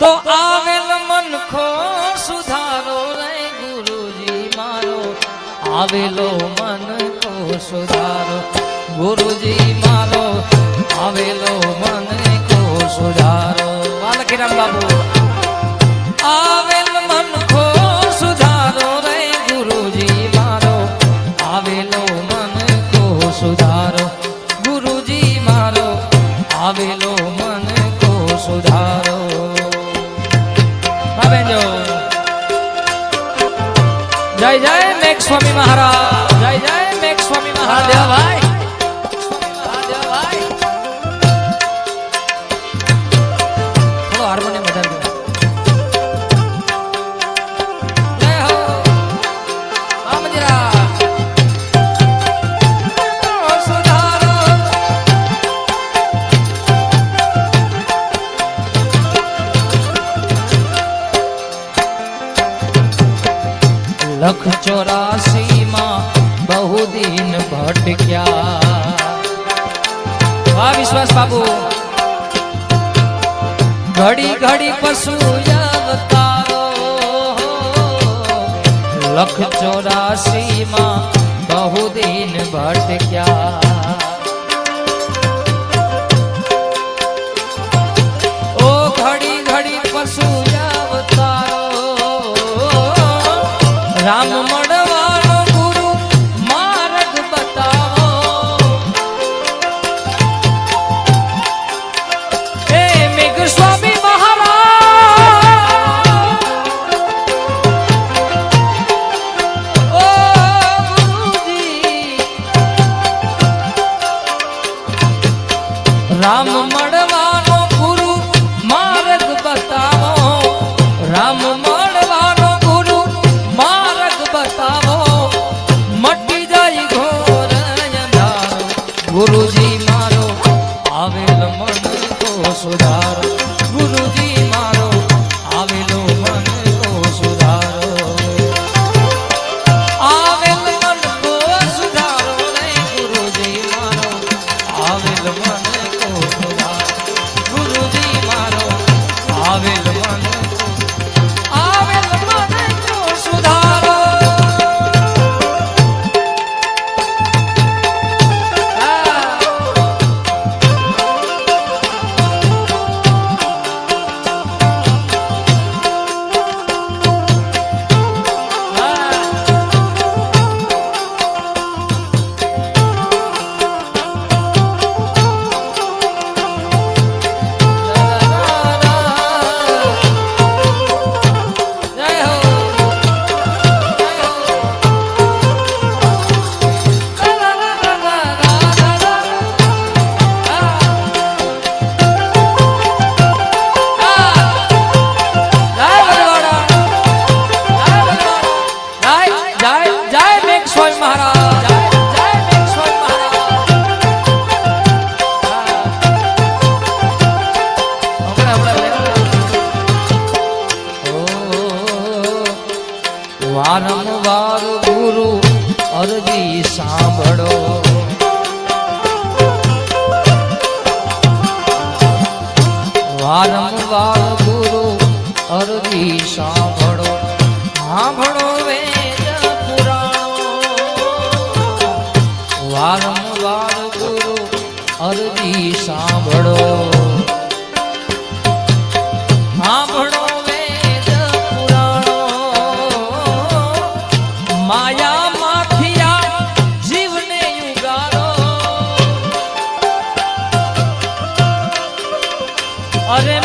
તો આવેલ મનખો સુધારો રે ગુરુજી મારો. આવેલો મન મનખો સુધારો, ગુરુજી મારો. આવેલો મન મનખો સુધારો. બાલકીરામ બાબુ આવે લખ ચોરાસી માં બહુ દિન ભટક્યા રામ મળવા વારંવાર ગુરુ અરજી સાંભળો. વારંવાર ગુરુ અરજી સાંભળો. સાંભળો વેદ પુરાણો. વારંવાર ગુરુ અરજી સાંભળો.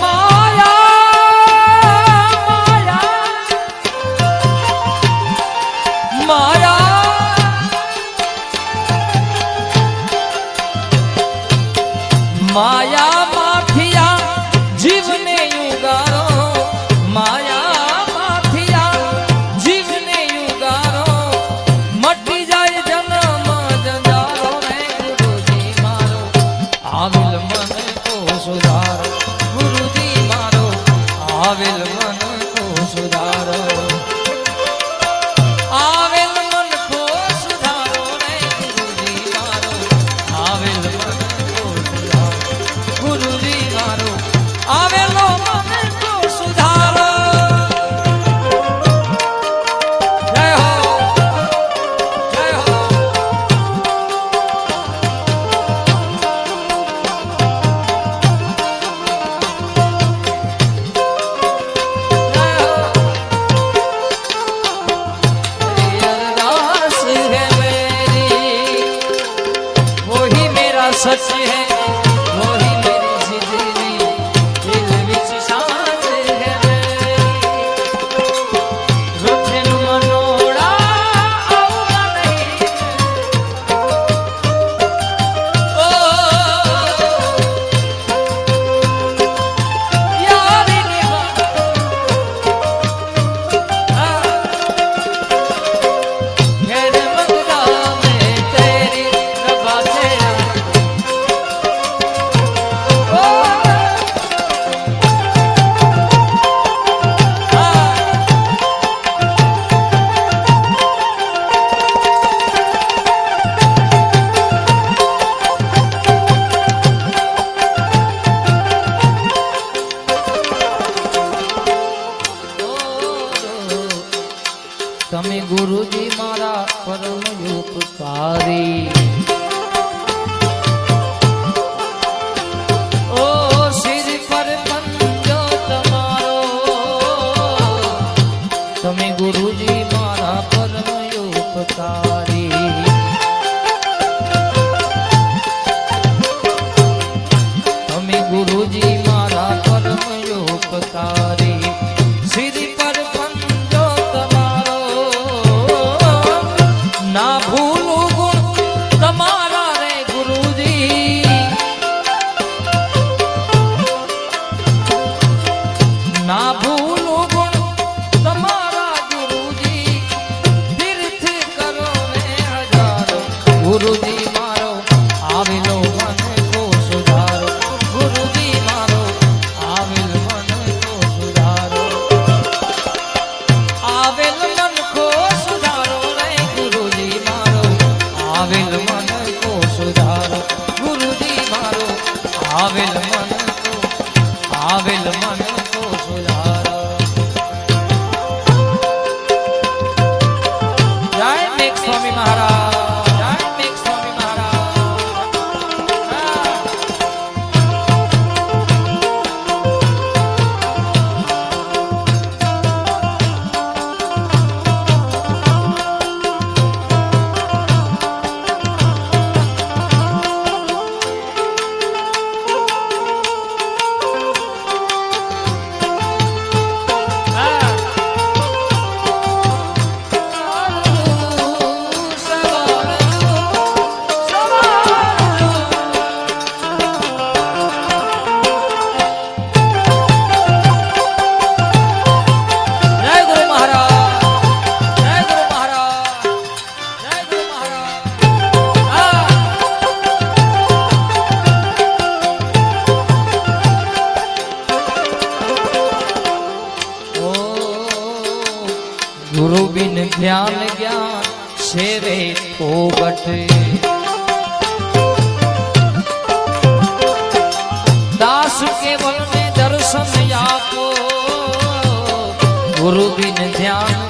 come. ना भूल ગુરુ બિન ધ્યાન જ્ઞાન શેરે પોગટ. દાસ કેવલ ને દર્શન આપો ગુરુ બિન ધ્યાન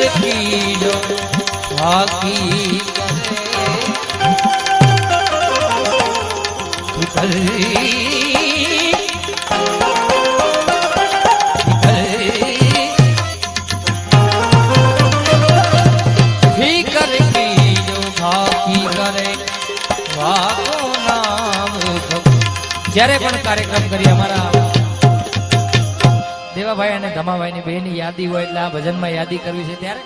कर पीलो हाकी कर જ્યારે પણ કાર્યક્રમ કરીએ અમારા ધમાભાઈની ની યાદી હોય એટલે આ ભજનમાં યાદી કરવી છે ત્યારે?